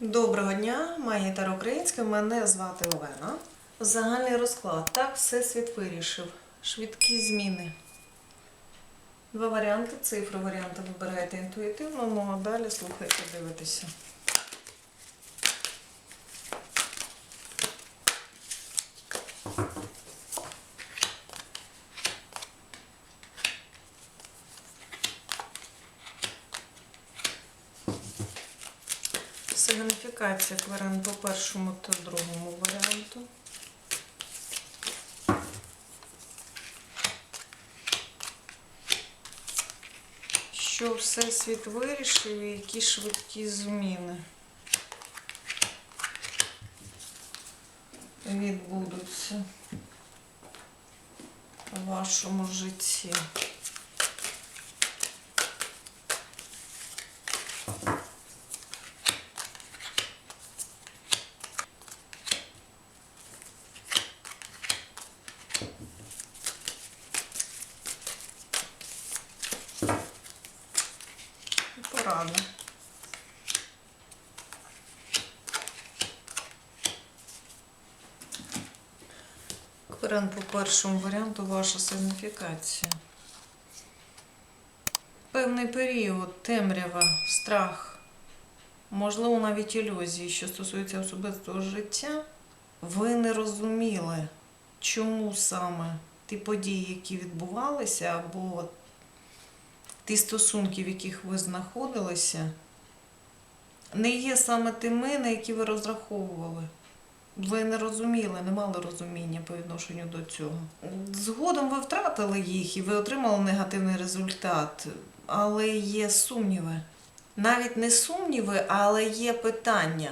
Доброго дня, магітар українська. Мене звати Олена. Загальний розклад. Так, всесвіт вирішив. Швидкі зміни. Два варіанти. Цифри варіанти вибираєте інтуїтивно, ну а далі слухайте, дивитеся. Сигніфікація кварен по першому та другому варіанту. Що Всесвіт вирішив і які швидкі зміни відбудуться у вашому житті. Порада. Кварен по першому варіанту ваша сигніфікація. Певний період, темрява, страх, можливо, навіть ілюзії, що стосуються особистого життя, ви не розуміли, чому саме ті події, які відбувалися, або ті стосунки, в яких ви знаходилися, не є саме тими, на які ви розраховували. Ви не розуміли, не мали розуміння по відношенню до цього. Згодом ви втратили їх і ви отримали негативний результат, але є сумніви. Навіть не сумніви, але є питання.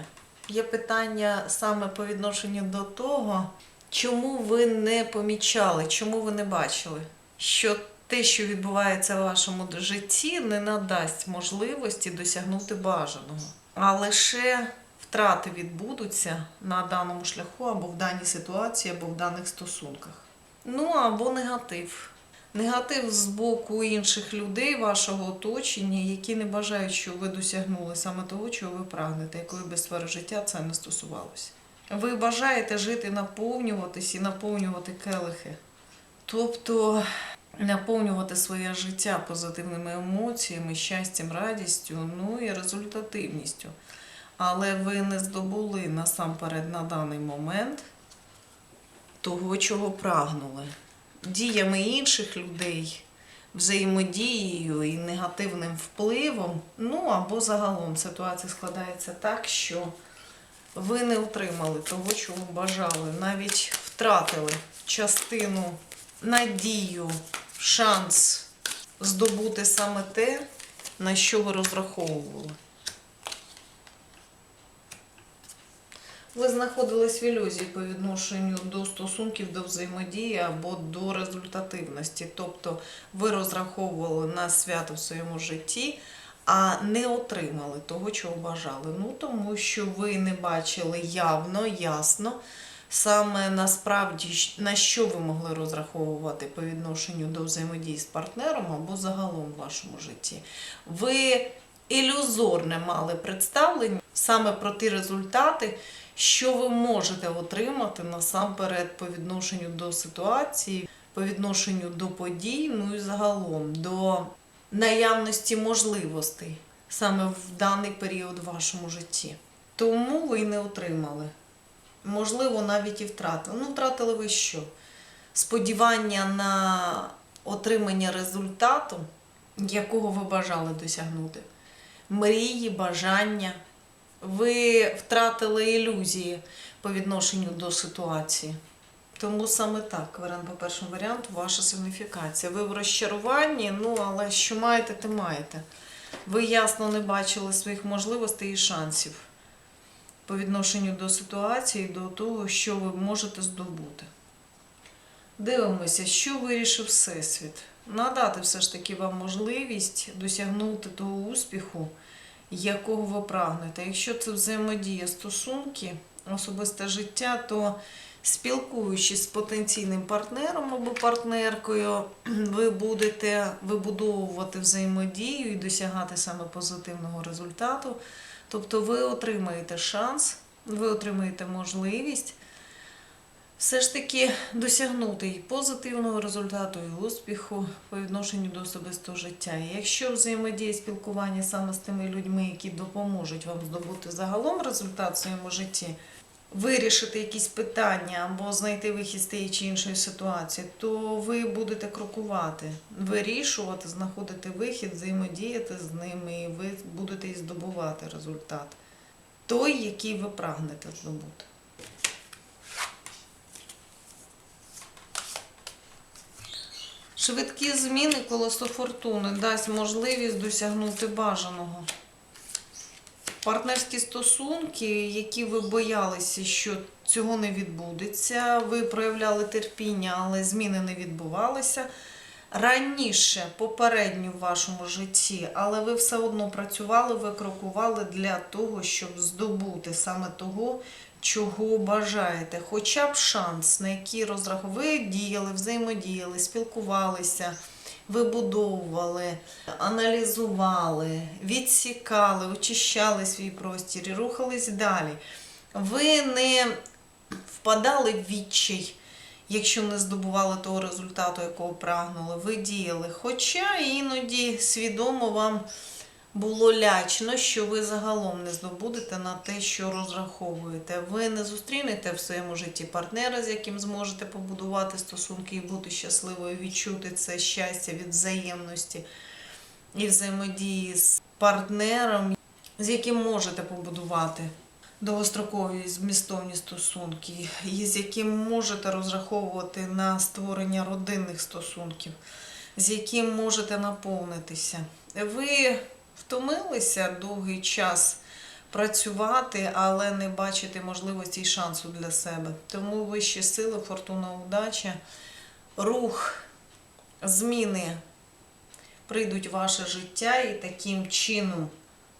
Є питання саме по відношенню до того, чому ви не помічали, чому ви не бачили, що те, що відбувається в вашому житті, не надасть можливості досягнути бажаного, а лише втрати відбудуться на даному шляху або в даній ситуації, або в даних стосунках. Ну або негатив. Негатив з боку інших людей, вашого оточення, які не бажають, щоб ви досягнули саме того, чого ви прагнете, якої би сфери життя це не стосувалося. Ви бажаєте жити, наповнюватись і наповнювати келихи. Тобто наповнювати своє життя позитивними емоціями, щастям, радістю, ну і результативністю. Але ви не здобули насамперед на даний момент того, чого прагнули. Діями інших людей, взаємодією і негативним впливом, ну або загалом ситуація складається так, що ви не отримали того, чого бажали, навіть втратили частину надію, шанс здобути саме те, на що ви розраховували. Ви знаходились в ілюзії по відношенню до стосунків, до взаємодії або до результативності. Тобто ви розраховували на свято в своєму житті, а не отримали того, чого бажали. Ну тому що ви не бачили явно, ясно. Саме насправді на що ви могли розраховувати по відношенню до взаємодії з партнером або загалом в вашому житті. Ви ілюзорне мали представлення саме про ті результати, що ви можете отримати насамперед по відношенню до ситуації, по відношенню до подій, ну і загалом до наявності можливостей саме в даний період в вашому житті. Тому ви не отримали. Можливо, навіть і втратили. Ну, втратили ви що? Сподівання на отримання результату, якого ви бажали досягнути. Мрії, бажання. Ви втратили ілюзії по відношенню до ситуації. Тому саме так, варіант по першому варіанту, ваша сигніфікація. Ви в розчаруванні, ну але що маєте, те маєте. Ви ясно не бачили своїх можливостей і шансів по відношенню до ситуації, до того, що ви можете здобути. Дивимося, що вирішив Всесвіт. Надати все ж таки вам можливість досягнути того успіху, якого ви прагнете. Якщо це взаємодія, стосунки, особисте життя, то спілкуючись з потенційним партнером або партнеркою, ви будете вибудовувати взаємодію і досягати саме позитивного результату. Тобто ви отримаєте шанс, ви отримаєте можливість все ж таки досягнути і позитивного результату, і успіху по відношенню до особистого життя. І якщо взаємодія спілкування саме з тими людьми, які допоможуть вам здобути загалом результат в своєму житті, вирішити якісь питання або знайти вихід з тієї чи іншої ситуації, то ви будете крокувати, вирішувати, знаходити вихід, взаємодіяти з ними, і ви будете здобувати результат. Той, який ви прагнете здобути. Швидкі зміни колесо фортуни дасть можливість досягнути бажаного. Партнерські стосунки, які ви боялися, що цього не відбудеться, ви проявляли терпіння, але зміни не відбувалися. Раніше, попередньо в вашому житті, але ви все одно працювали, ви крокували для того, щоб здобути саме того, чого бажаєте. Хоча б шанс, на який розраховували, ви діяли, взаємодіяли, спілкувалися, вибудовували, аналізували, відсікали, очищали свій простір і рухались далі. Ви не впадали в відчай, якщо не здобували того результату, якого прагнули. Ви діяли. Хоча іноді свідомо вам було лячно, що ви загалом не здобудете на те, що розраховуєте. Ви не зустрінете в своєму житті партнера, з яким зможете побудувати стосунки і бути щасливою, відчути це щастя від взаємності і взаємодії з партнером, з яким можете побудувати довгострокові змістовні стосунки, з яким можете розраховувати на створення родинних стосунків, з яким можете наповнитися. Ви втомилися довгий час працювати, але не бачите можливості і шансу для себе. Тому вищі сили, фортуна, удача, рух, зміни прийдуть в ваше життя і таким чином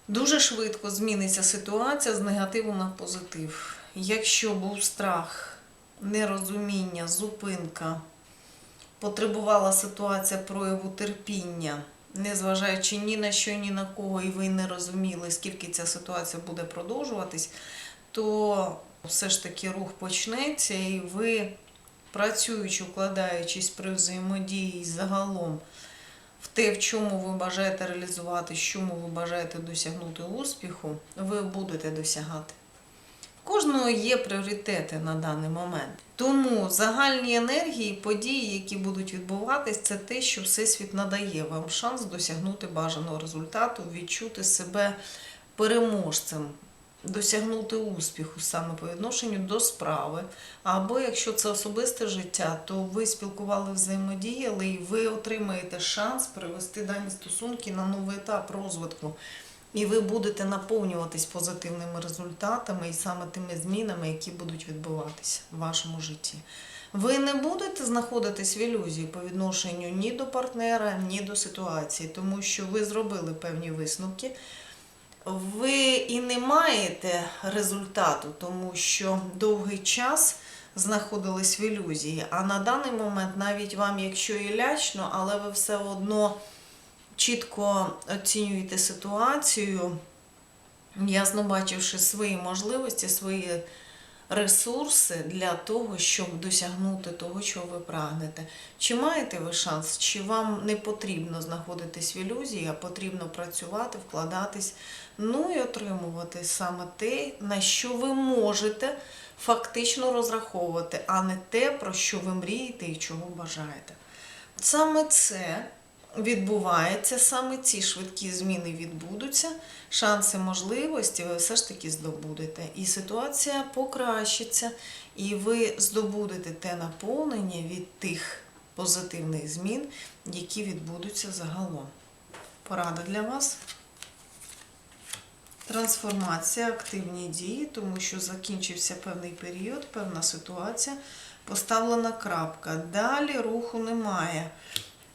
дуже швидко зміниться ситуація з негативу на позитив. Якщо був страх, нерозуміння, зупинка, потребувала ситуація прояву терпіння, незважаючи ні на що, ні на кого, і ви не розуміли, скільки ця ситуація буде продовжуватись, то все ж таки рух почнеться, і ви, працюючи, вкладаючись при взаємодії загалом в те, в чому ви бажаєте реалізувати, чому ви бажаєте досягнути успіху, ви будете досягати. Кожного є пріоритети на даний момент. Тому загальні енергії, події, які будуть відбуватись, це те, що Всесвіт надає вам шанс досягнути бажаного результату, відчути себе переможцем, досягнути успіху саме по відношенню до справи. Або якщо це особисте життя, то ви спілкували, взаємодіяли, і ви отримаєте шанс привести дані стосунки на новий етап розвитку. І ви будете наповнюватись позитивними результатами і саме тими змінами, які будуть відбуватися в вашому житті. Ви не будете знаходитись в ілюзії по відношенню ні до партнера, ні до ситуації, тому що ви зробили певні висновки. Ви і не маєте результату, тому що довгий час знаходились в ілюзії. А на даний момент, навіть вам, якщо і лячно, але ви все одно чітко оцінюєте ситуацію, ясно бачивши свої можливості, свої ресурси для того, щоб досягнути того, чого ви прагнете. Чи маєте ви шанс, чи вам не потрібно знаходитись в ілюзії, а потрібно працювати, вкладатись, ну і отримувати саме те, на що ви можете фактично розраховувати, а не те, про що ви мрієте і чого бажаєте. Саме це відбувається, саме ці швидкі зміни відбудуться, шанси, можливості ви все ж таки здобудете. І ситуація покращиться, і ви здобудете те наповнення від тих позитивних змін, які відбудуться загалом. Порада для вас. Трансформація, активні дії, тому що закінчився певний період, певна ситуація, поставлена крапка. Далі руху немає.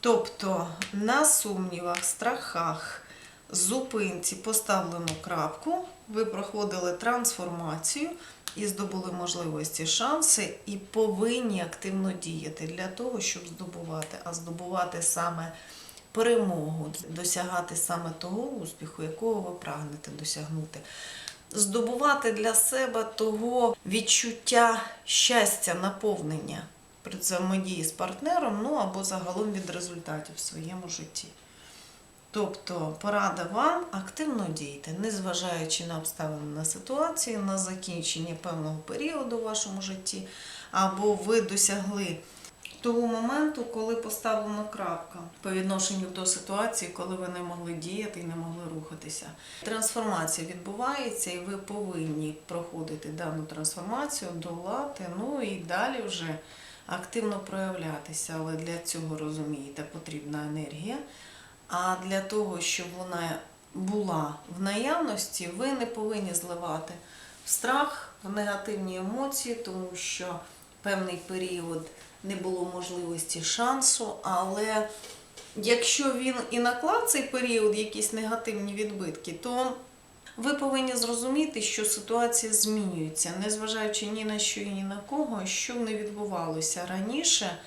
Тобто на сумнівах, страхах, зупинці поставлено крапку, ви проходили трансформацію і здобули можливості, шанси, і повинні активно діяти для того, щоб здобувати. А здобувати саме перемогу, досягати саме того успіху, якого ви прагнете досягнути. Здобувати для себе того відчуття щастя, наповнення при взаємодії з партнером, ну або загалом від результатів в своєму житті. Тобто порада вам активно дійте, незважаючи на обставини на ситуації, на закінчення певного періоду в вашому житті, або ви досягли того моменту, коли поставлена крапка по відношенню до ситуації, коли ви не могли діяти і не могли рухатися. Трансформація відбувається, і ви повинні проходити дану трансформацію, долати, ну і далі вже активно проявлятися. Але для цього розумієте, потрібна енергія. А для того, щоб вона була в наявності, ви не повинні зливати в страх, в негативні емоції, тому що певний період не було можливості шансу, але якщо він і наклав цей період якісь негативні відбитки, то ви повинні зрозуміти, що ситуація змінюється, незважаючи ні на що і ні на кого, що не відбувалося раніше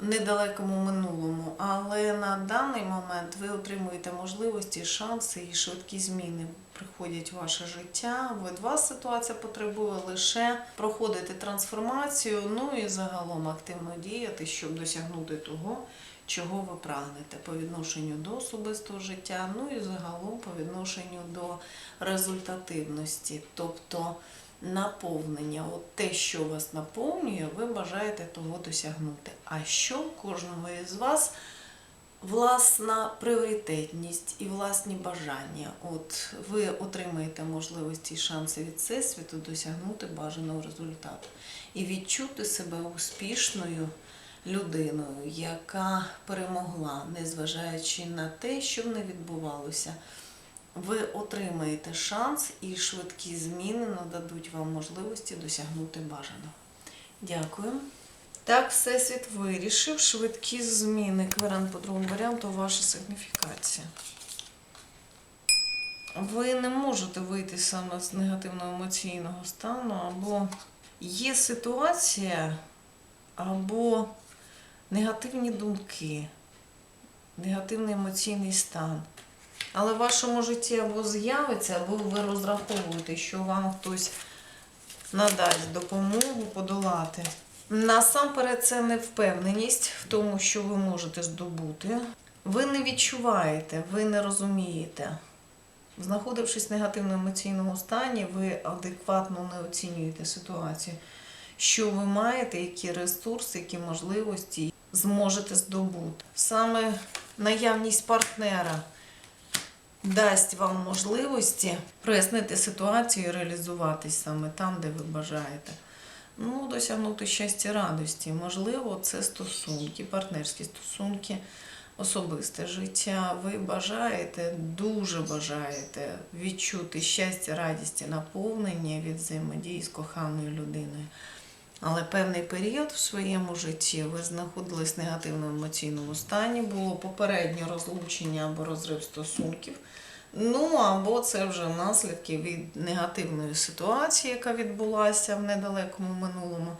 недалекому минулому, але на даний момент ви отримуєте можливості, шанси і швидкі зміни приходять в ваше життя. Від вас ситуація потребує лише проходити трансформацію, ну і загалом активно діяти, щоб досягнути того, чого ви прагнете по відношенню до особистого життя, ну і загалом по відношенню до результативності, тобто наповнення. От те, що вас наповнює, ви бажаєте того досягнути. А що кожного із вас власна пріоритетність і власні бажання. От ви отримаєте можливості і шанси від всесвіту досягнути бажаного результату і відчути себе успішною людиною, яка перемогла, незважаючи на те, що не відбувалося. Ви отримаєте шанс і швидкі зміни нададуть вам можливості досягнути бажаного. Дякую. Так, Всесвіт вирішив швидкі зміни. Кваран по другому варіанту ваша сигніфікація. Ви не можете вийти саме з негативного емоційного стану, або є ситуація, або негативні думки, негативний емоційний стан. Але в вашому житті або з'явиться, або ви розраховуєте, що вам хтось надасть допомогу подолати. Насамперед, це невпевненість в тому, що ви можете здобути. Ви не відчуваєте, ви не розумієте. Знаходившись в негативному емоційному стані, ви адекватно не оцінюєте ситуацію, що ви маєте, які ресурси, які можливості зможете здобути. Саме наявність партнера дасть вам можливості прояснити ситуацію і реалізуватись саме там, де ви бажаєте. Ну, досягнути щастя радості. Можливо, це стосунки, партнерські стосунки, особисте життя. Ви бажаєте, дуже бажаєте відчути щастя, радість і наповнення від взаємодії з коханою людиною. Але певний період в своєму житті ви знаходились в негативному емоційному стані, було попереднє розлучення або розрив стосунків. Ну, або це вже наслідки від негативної ситуації, яка відбулася в недалекому минулому.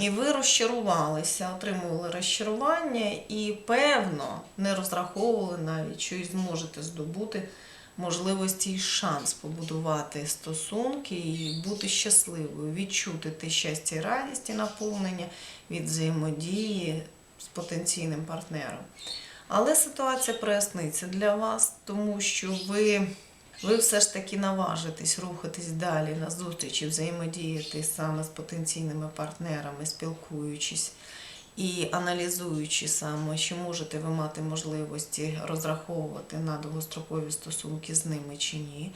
І ви розчарувалися, отримували розчарування і, певно, не розраховували навіть, що і зможете здобути можливості і шанс побудувати стосунки і бути щасливою, відчути те щастя і радість і наповнення від взаємодії з потенційним партнером. Але ситуація проясниться для вас, тому що ви, ви все ж таки наважитесь рухатись далі на зустрічі, взаємодіяти саме з потенційними партнерами, спілкуючись і аналізуючи саме, чи можете ви мати можливості розраховувати на довгострокові стосунки з ними чи ні.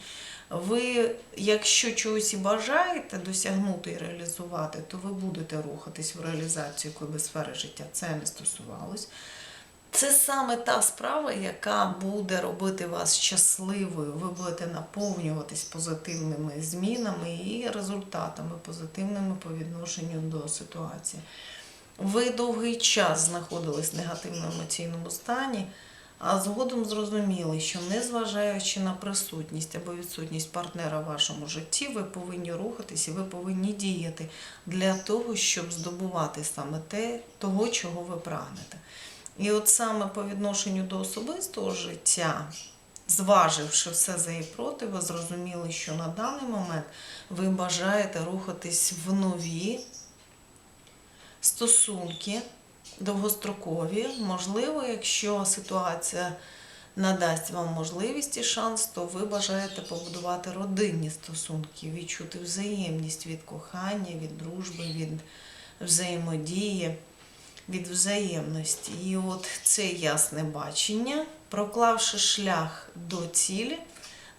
Ви, якщо чогось і бажаєте досягнути і реалізувати, то ви будете рухатись в реалізацію, коли би сфери життя це не стосувалось. Це саме та справа, яка буде робити вас щасливою. Ви будете наповнюватись позитивними змінами і результатами позитивними по відношенню до ситуації. Ви довгий час знаходились в негативному емоційному стані, а згодом зрозуміли, що незважаючи на присутність або відсутність партнера в вашому житті, ви повинні рухатись і ви повинні діяти для того, щоб здобувати саме те, того, чого ви прагнете. І от саме по відношенню до особистого життя, зваживши все за і проти, ви зрозуміли, що на даний момент ви бажаєте рухатись в нові стосунки довгострокові. Можливо, якщо ситуація надасть вам можливість і шанс, то ви бажаєте побудувати родинні стосунки, відчути взаємність від кохання, від дружби, від взаємодії, від взаємності. І от це ясне бачення, проклавши шлях до цілі,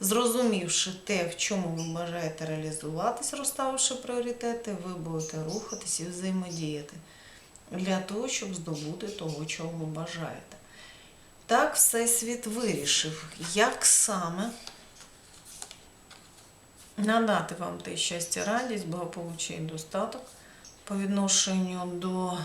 зрозумівши те, в чому ви бажаєте реалізуватись, розставивши пріоритети, ви будете рухатись і взаємодіяти для того, щоб здобути того, чого ви бажаєте. Так Всесвіт вирішив, як саме надати вам те щастя, радість, благополуччя і достаток по відношенню до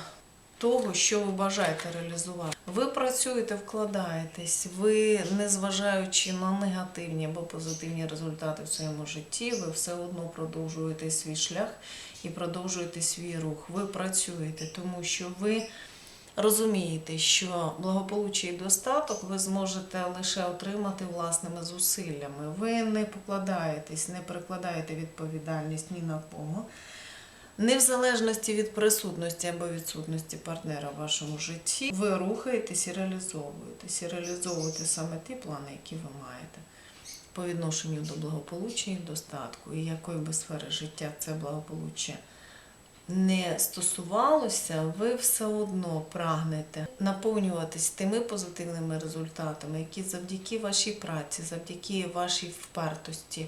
того, що ви бажаєте реалізувати. Ви працюєте, вкладаєтесь, ви, незважаючи на негативні або позитивні результати в своєму житті, ви все одно продовжуєте свій шлях і продовжуєте свій рух. Ви працюєте, тому що ви розумієте, що благополуччя і достаток ви зможете лише отримати власними зусиллями. Ви не покладаєтесь, не перекладаєте відповідальність ні на кого. Не в залежності від присутності або відсутності партнера в вашому житті, ви рухаєтесь і реалізовуєтесь, і реалізовуєте саме ті плани, які ви маєте по відношенню до благополуччя і достатку, і якої би сфери життя це благополуччя не стосувалося, ви все одно прагнете наповнюватись тими позитивними результатами, які завдяки вашій праці, завдяки вашій впертості,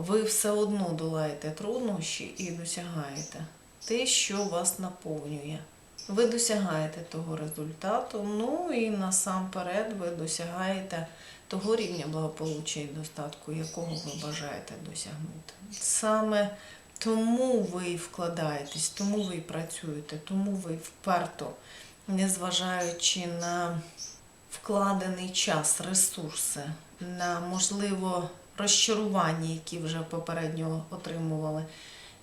ви все одно долаєте труднощі і досягаєте те, що вас наповнює. Ви досягаєте того результату, ну і насамперед ви досягаєте того рівня благополуччя і достатку, якого ви бажаєте досягнути. Саме тому ви і вкладаєтесь, тому ви і працюєте, тому ви вперто, незважаючи на вкладений час, ресурси, на можливо розчарування, які вже попередньо отримували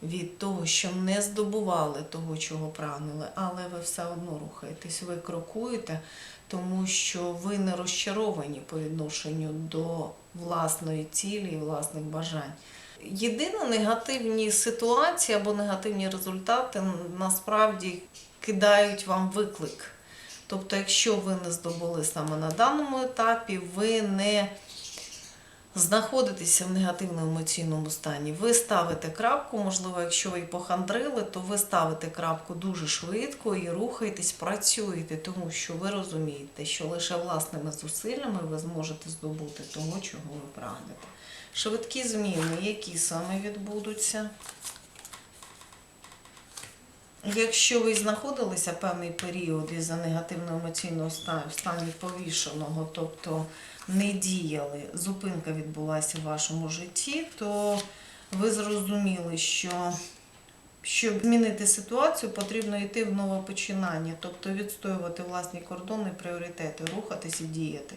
від того, що не здобували того, чого прагнули, але ви все одно рухаєтесь, ви крокуєте, тому що ви не розчаровані по відношенню до власної цілі і власних бажань. Єдине негативні ситуації або негативні результати насправді кидають вам виклик. Тобто, якщо ви не здобули саме на даному етапі, ви не знаходитеся в негативному емоційному стані. Ви ставите крапку, можливо, якщо ви похандрили, то ви ставите крапку дуже швидко і рухаєтесь, працюєте, тому що ви розумієте, що лише власними зусиллями ви зможете здобути того, чого ви прагнете. Швидкі зміни, які саме відбудуться. Якщо ви знаходилися певний період із-за негативного емоційного стану, стані повішеного, тобто не діяли, зупинка відбулася в вашому житті, то ви зрозуміли, що щоб змінити ситуацію, потрібно йти в нове починання, тобто відстоювати власні кордони, пріоритети, рухатись і діяти.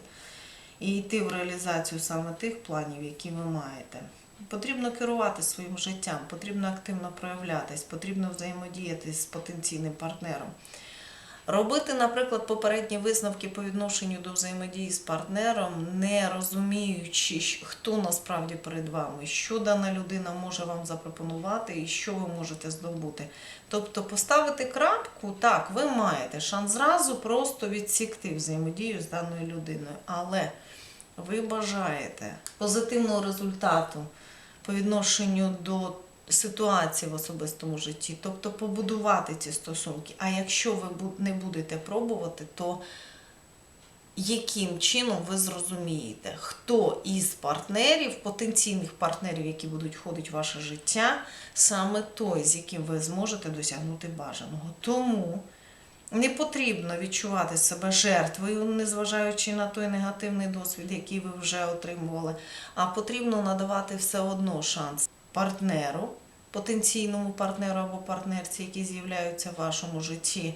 І йти в реалізацію саме тих планів, які ви маєте. Потрібно керувати своїм життям, потрібно активно проявлятись, потрібно взаємодіяти з потенційним партнером. Робити, наприклад, попередні висновки по відношенню до взаємодії з партнером, не розуміючи, хто насправді перед вами, що дана людина може вам запропонувати і що ви можете здобути. Тобто поставити крапку, так, ви маєте шанс зразу просто відсікти взаємодію з даною людиною, але ви бажаєте позитивного результату по відношенню до ситуації в особистому житті, тобто побудувати ці стосунки. А якщо ви не будете пробувати, то яким чином ви зрозумієте, хто із партнерів, потенційних партнерів, які будуть входити в ваше життя, саме той, з яким ви зможете досягнути бажаного. Тому не потрібно відчувати себе жертвою, незважаючи на той негативний досвід, який ви вже отримували, а потрібно надавати все одно шанс партнеру, потенційному партнеру або партнерці, які з'являються в вашому житті.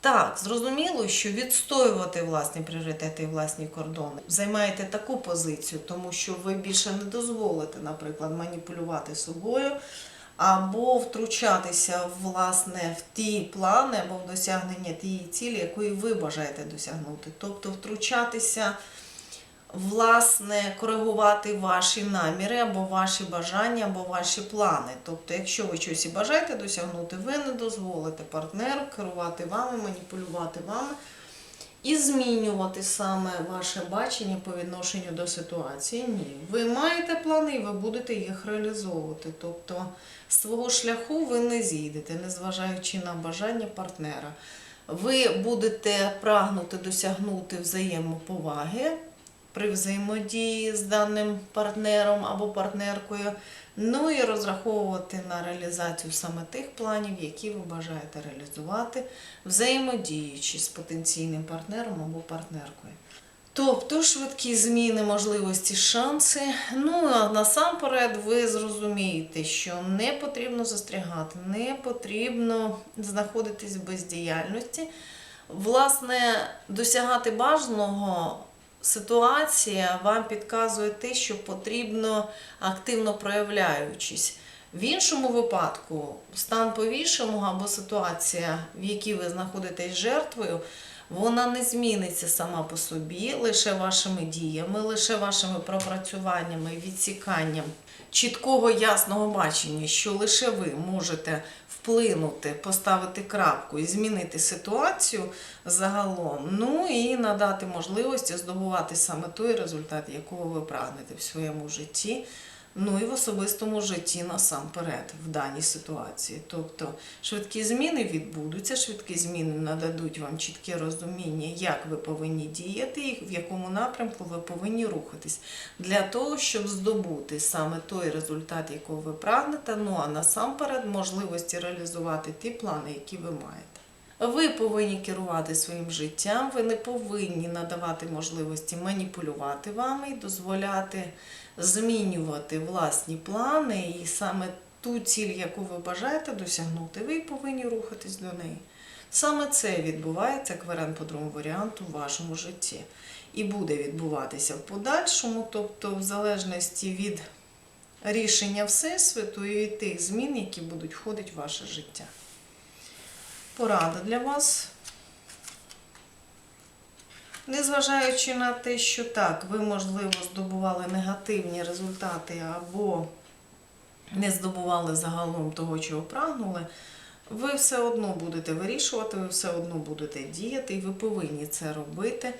Так, зрозуміло, що відстоювати власні пріоритети і власні кордони. Займаєте таку позицію, тому що ви більше не дозволите, наприклад, маніпулювати собою або втручатися власне в ті плани або в досягнення тієї цілі, якої ви бажаєте досягнути. Тобто втручатися, власне, коригувати ваші наміри, або ваші бажання, або ваші плани. Тобто, якщо ви щось і бажаєте досягнути, ви не дозволите партнеру керувати вами, маніпулювати вами і змінювати саме ваше бачення по відношенню до ситуації. Ні. Ви маєте плани і ви будете їх реалізовувати. Тобто свого шляху ви не зійдете, незважаючи на бажання партнера. Ви будете прагнути досягнути взаємоповаги при взаємодії з даним партнером або партнеркою. Ну і розраховувати на реалізацію саме тих планів, які ви бажаєте реалізувати, взаємодіючи з потенційним партнером або партнеркою. Тобто швидкі зміни, можливості, шанси. Ну а насамперед ви зрозумієте, що не потрібно застрягати, не потрібно знаходитись в бездіяльності. Власне, досягати бажаного ситуація вам підказує те, що потрібно активно проявляючись. В іншому випадку, стан повішеного або ситуація, в якій ви знаходитесь жертвою, вона не зміниться сама по собі, лише вашими діями, лише вашими пропрацюваннями, відсіканням чіткого ясного бачення, що лише ви можете вплинути, поставити крапку і змінити ситуацію загалом, ну і надати можливості здобувати саме той результат, якого ви прагнете в своєму житті. Ну і в особистому житті насамперед в даній ситуації. Тобто швидкі зміни відбудуться, швидкі зміни нададуть вам чітке розуміння, як ви повинні діяти і в якому напрямку ви повинні рухатись для того, щоб здобути саме той результат, якого ви прагнете. Ну а насамперед можливості реалізувати ті плани, які ви маєте. Ви повинні керувати своїм життям, ви не повинні надавати можливості маніпулювати вами і дозволяти змінювати власні плани, і саме ту ціль, яку ви бажаєте досягнути, ви повинні рухатись до неї. Саме це відбувається як варіант по другому варіанту в вашому житті. І буде відбуватися в подальшому, тобто в залежності від рішення Всесвіту і від тих змін, які будуть входити в ваше життя. Порада для вас. Незважаючи на те, що так, ви, можливо, здобували негативні результати або не здобували загалом того, чого прагнули, ви все одно будете вирішувати, ви все одно будете діяти, і ви повинні це робити.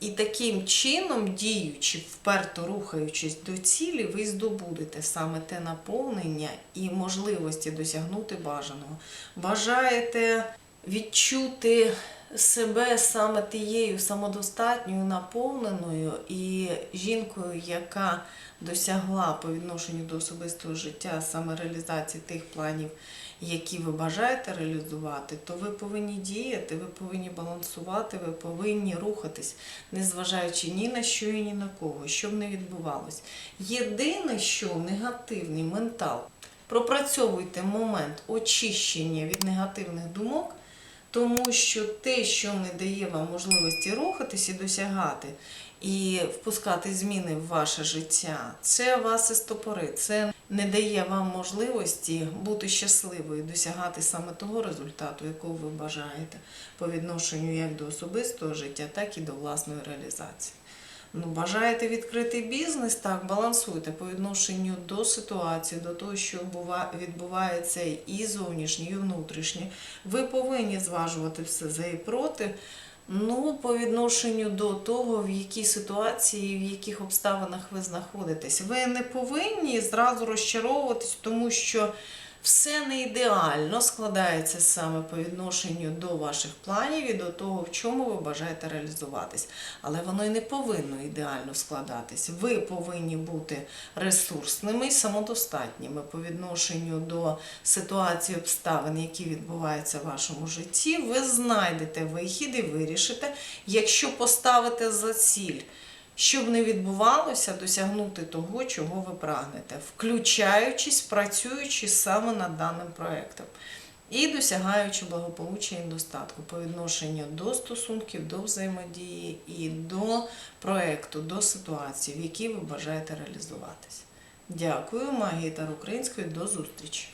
І таким чином, діючи, вперто рухаючись до цілі, ви здобудете саме те наповнення і можливості досягнути бажаного. Бажаєте відчути себе саме тією самодостатньою, наповненою і жінкою, яка досягла по відношенню до особистого життя саме реалізації тих планів, які ви бажаєте реалізувати, то ви повинні діяти, ви повинні балансувати, ви повинні рухатись, незважаючи ні на що і ні на кого, що б не відбувалось. Єдине, що негативний ментал, пропрацьовуйте момент очищення від негативних думок. Тому що те, що не дає вам можливості рухатись і досягати, і впускати зміни в ваше життя, це вас і стопори. Це не дає вам можливості бути щасливою, досягати саме того результату, якого ви бажаєте, по відношенню як до особистого життя, так і до власної реалізації. Ну, бажаєте відкрити бізнес, так, балансуйте по відношенню до ситуації, до того, що бува- відбувається і зовнішнє, і внутрішнє. Ви повинні зважувати все за і проти. Ну, по відношенню до того, в якій ситуації, в яких обставинах ви знаходитесь. Ви не повинні зразу розчаровуватись, тому що все не ідеально складається саме по відношенню до ваших планів і до того, в чому ви бажаєте реалізуватись. Але воно і не повинно ідеально складатись. Ви повинні бути ресурсними і самодостатніми по відношенню до ситуації обставин, які відбуваються в вашому житті. Ви знайдете вихід і вирішите, якщо поставите за ціль щоб не відбувалося, досягнути того, чого ви прагнете, включаючись, працюючи саме над даним проєктом. І досягаючи благополуччя і достатку по відношенню до стосунків, до взаємодії і до проєкту, до ситуації, в якій ви бажаєте реалізуватись. Дякую, магія Тар Української, до зустрічі!